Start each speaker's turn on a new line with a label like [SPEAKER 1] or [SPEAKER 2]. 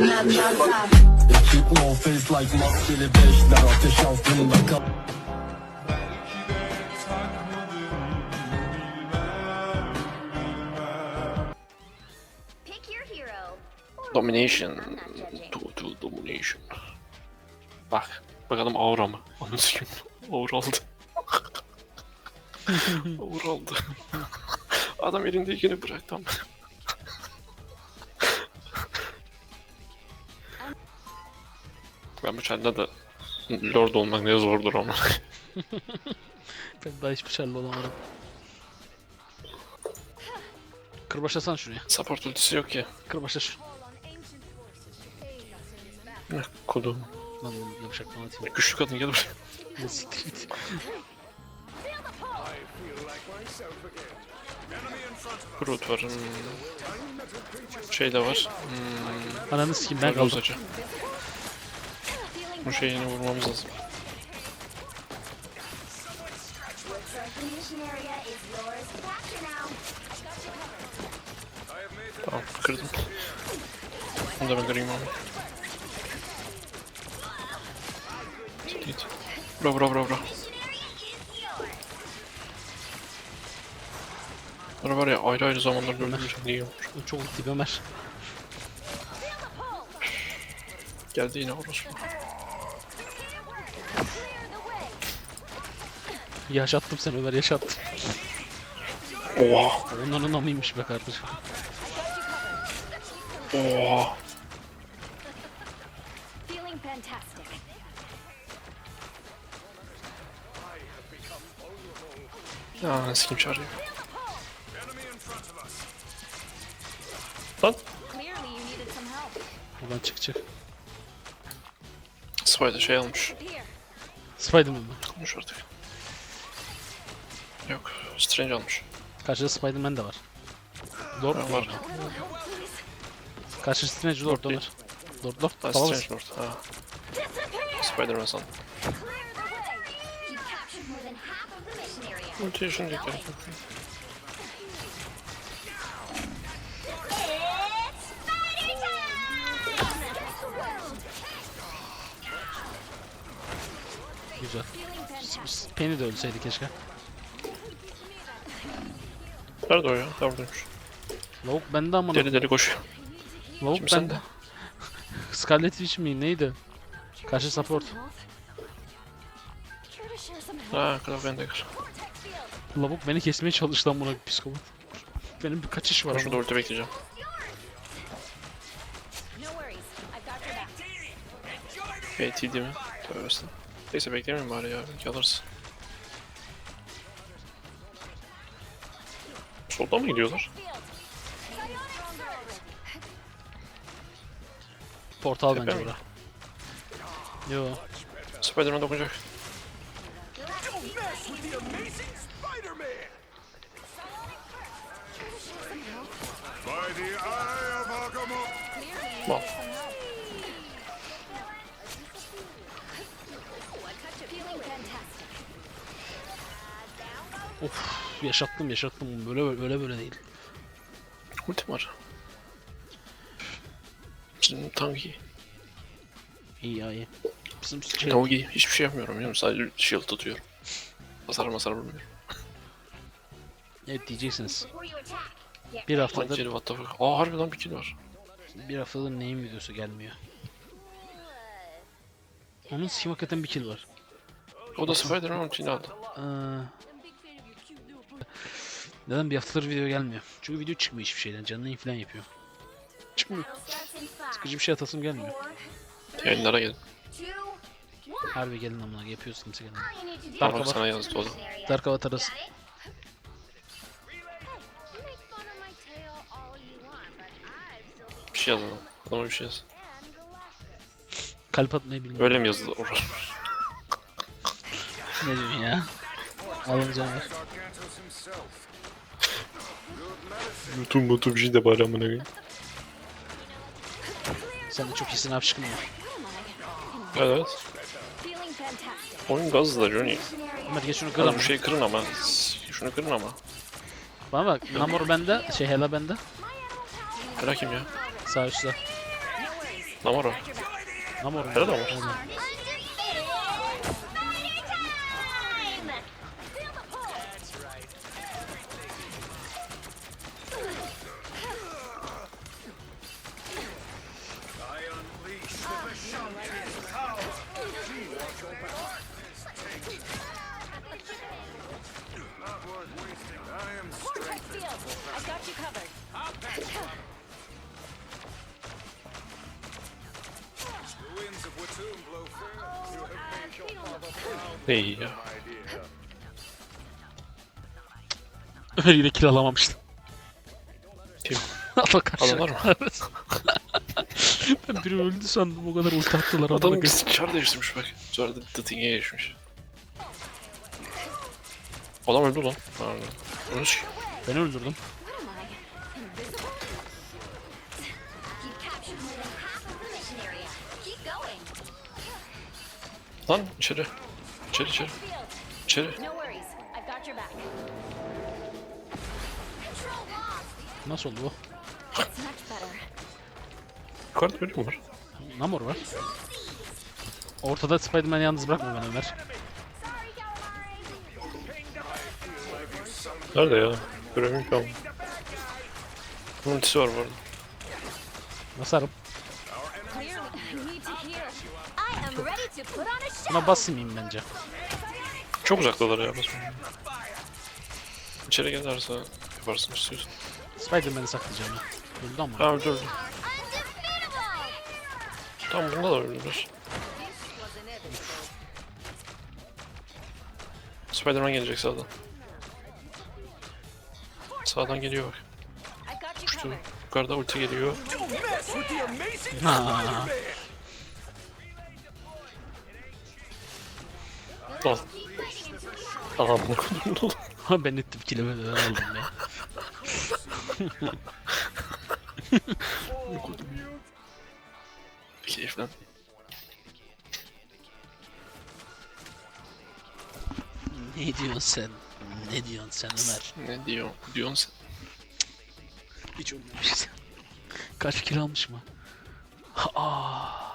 [SPEAKER 1] nazar
[SPEAKER 2] Keep no
[SPEAKER 3] Domination. Total domination. Bak. Bakalım aura mı? Onu sikim. Aura aldı. aura aldı. Adam elindekini bıraktı ama. Ben bu çanda da Lord olmak ne zordur ama.
[SPEAKER 4] Ben daha hiçbir şeyle olamadım. Kırbaçlasana şuraya.
[SPEAKER 3] Support ultisi yok ya.
[SPEAKER 4] Kırbaçla şu.
[SPEAKER 3] Ne kodum.
[SPEAKER 4] Lan bunu yumuşaktan atayım.
[SPEAKER 3] Güçlü kadın gel buraya.
[SPEAKER 4] Ne siktir git.
[SPEAKER 3] Groot var. Hmm. Şey de var. Hmm.
[SPEAKER 4] Ananı sikeyim ben kaldım.
[SPEAKER 3] Bu şeyini vurmamız lazım. Tamam kırdım. Bunu da ben kırayım abi. Git. Bra bra bra bra. Bunları var ya ayrı ayrı zamanlarda öldürmüşüm diye yiyormuş.
[SPEAKER 4] Çok dibe mer.
[SPEAKER 3] Geldi yine orospu.
[SPEAKER 4] Yaşattım seni Ömer yaşattım.
[SPEAKER 3] Oha.
[SPEAKER 4] Onların namıymış be kardeşim.
[SPEAKER 3] Oha.
[SPEAKER 5] Feeling fantastic.
[SPEAKER 3] Ya sikim çağırıyor. Lan.
[SPEAKER 4] Buradan çık çık.
[SPEAKER 3] Spider şey almış.
[SPEAKER 4] Spiderman mı?
[SPEAKER 3] Almış artık. Yok. Strange almış.
[SPEAKER 4] Karşıda Spiderman de var. Lord mu
[SPEAKER 3] var.
[SPEAKER 4] Karşıda Strange Lord. Ömer. Lord Lord.
[SPEAKER 3] Ha. Strange Lord. Ha. Spider-Man sandım.
[SPEAKER 5] Fighting time!
[SPEAKER 4] Güzel. Penny de ölseydi keşke.
[SPEAKER 3] Nerede o ya? Ha buradaymış.
[SPEAKER 4] Lavuk bende ama
[SPEAKER 3] Deli deli koşuyor.
[SPEAKER 4] Lavuk
[SPEAKER 3] Kim
[SPEAKER 4] bende. Scarlet Witch mi neydi? Karşı support.
[SPEAKER 3] Ha Krav Bender.
[SPEAKER 4] Lavuk beni kesmeye çalıştı amına psikopat. Benim bir kaçış var
[SPEAKER 3] Ben şurada ulti bekleyeceğim.
[SPEAKER 5] No worries. I've got your back.
[SPEAKER 3] BT değil mi? Tövbe. Neyse beklemeyin bari ya. Belki alırız. Soldan mı gidiyorlar?
[SPEAKER 4] Portal
[SPEAKER 3] Tepe
[SPEAKER 4] bence
[SPEAKER 3] mi?
[SPEAKER 4] bura. Yo.
[SPEAKER 3] Spider-Man dokunacak.
[SPEAKER 6] Eye of
[SPEAKER 4] Of yaşattım yaşattım. Böyle böyle böyle, böyle değil.
[SPEAKER 3] Ultim var. Bizim tank iyi.
[SPEAKER 4] İyi ya iyi. Bizim şey,
[SPEAKER 3] Tank iyi. Hiçbir şey yapmıyorum biliyor musun? Sadece shield tutuyorum. Hasar masar vurmuyorum.
[SPEAKER 4] evet diyeceksiniz. Bir haftadır
[SPEAKER 3] geri what the fuck. Aa harbi lan bir kill var.
[SPEAKER 4] bir haftadır neyin videosu gelmiyor. Onun sim hakikaten bir kill var.
[SPEAKER 3] O da Spider-Man ultini aldı.
[SPEAKER 4] Ee, neden bir haftadır video gelmiyor? Çünkü video çıkmıyor hiçbir şeyden. Canlı falan yapıyor. Çıkmıyor. Sıkıcı bir şey atasım gelmiyor.
[SPEAKER 3] Yayınlara gelin.
[SPEAKER 4] Harbi gelin amına yapıyoruz kimse
[SPEAKER 5] do
[SPEAKER 4] Dark Hava.
[SPEAKER 3] sana yazdı o da.
[SPEAKER 5] area.
[SPEAKER 4] Dark Hava tarası.
[SPEAKER 3] Bir şey yazdı. Adama bir şey yaz.
[SPEAKER 4] Kalp atmayı bilmiyorum.
[SPEAKER 3] Öyle mi yazdı orası?
[SPEAKER 4] Ne diyorsun ya? Alın canım.
[SPEAKER 3] YouTube bir şey de bari amına koyayım.
[SPEAKER 4] Sen de çok iyisin abi çıkın ya.
[SPEAKER 3] Evet. Oyun gazlı da Johnny.
[SPEAKER 4] Ömer geç şunu kır
[SPEAKER 3] Kırın
[SPEAKER 4] ama.
[SPEAKER 3] kırın ama. Şunu kırın ama.
[SPEAKER 4] Bana bak Namor bende, şey Hela bende.
[SPEAKER 3] Bırakayım ya.
[SPEAKER 4] Sağ üstte.
[SPEAKER 3] Namoro.
[SPEAKER 4] Namor.
[SPEAKER 3] Namor.
[SPEAKER 5] Undefeated! Fighter Vortex field! I've got you covered.
[SPEAKER 6] The winds of Watum blow fair. You have made your father proud,
[SPEAKER 3] İyi ya.
[SPEAKER 6] my dear.
[SPEAKER 4] Ömer yine kill alamamıştı.
[SPEAKER 3] Kim?
[SPEAKER 4] Allah.
[SPEAKER 3] Adamlar mı?
[SPEAKER 4] ben biri öldü sandım o kadar ulti attılar.
[SPEAKER 3] Adam çar değiştirmiş bak. Sonra da The Thing'e geçmiş. Adam öldü lan. Pardon.
[SPEAKER 4] Ben öldürdüm.
[SPEAKER 3] Lan içeri. İçeri içeri. İçeri.
[SPEAKER 4] Nasıl oldu bu?
[SPEAKER 3] Yukarıda biri mi var?
[SPEAKER 4] Namor var. Ortada Spider-Man'i yalnız bırakma ben Ömer.
[SPEAKER 3] Nerede ya? Göremiyorum ki ama. Ultisi var bu arada.
[SPEAKER 4] Basarım. Buna basmayayım bence.
[SPEAKER 3] Çok uzaktalar ya basma. İçeri gelirse yaparsın istiyorsan.
[SPEAKER 4] Spider-Man'i saklayacağım ya. Öldü ama.
[SPEAKER 3] Öldü öldü. Tamam bunda da öldürür. Spider-Man gelecek sağdan. Sağdan geliyor bak. Uçtu. Yukarıda ulti geliyor.
[SPEAKER 4] Ha.
[SPEAKER 3] Al. Tamam bunu kurdum dolu.
[SPEAKER 4] ben ettim kilimi de aldım ya.
[SPEAKER 3] Keyiflen.
[SPEAKER 4] Ne diyorsun sen? Ne diyorsun sen Ömer?
[SPEAKER 3] Ne diyor? Diyorsun sen.
[SPEAKER 4] Hiç olmamış. Kaç kilo almış mı? Aa.